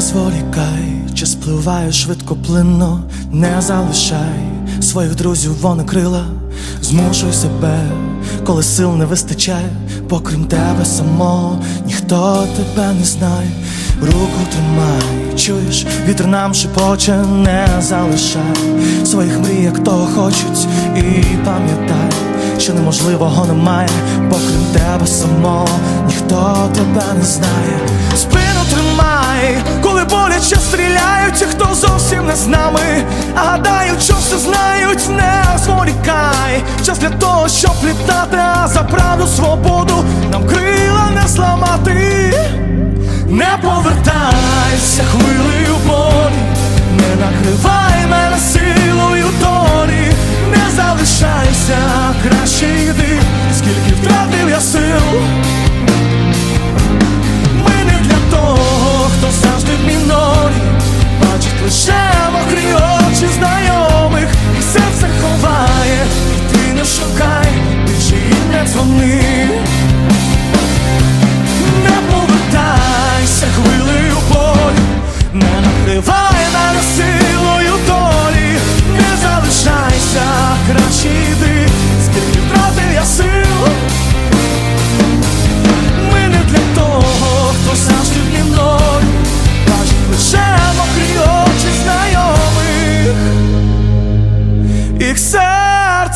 зволікай, час спливає швидко плинно, не залишай своїх друзів, вони крила, змушуй себе, коли сил не вистачає, бо тебе самого ніхто тебе не знає. Руку тримай, чуєш, вітер нам шепоче, не залишай. Своїх мрій, як того хочуть, і пам'ятай, що неможливого немає, бо тебе самого ніхто тебе не знає. Спину тримай, не з нами, а гадають, що все знають, не зволікай. Час для того, щоб літати, а за правду свободу нам крила не зламати. Не повертайся хвилею болі, не накривай мене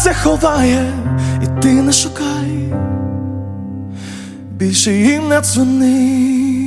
серце ховає, і ти не шукай більше їм не дзвони.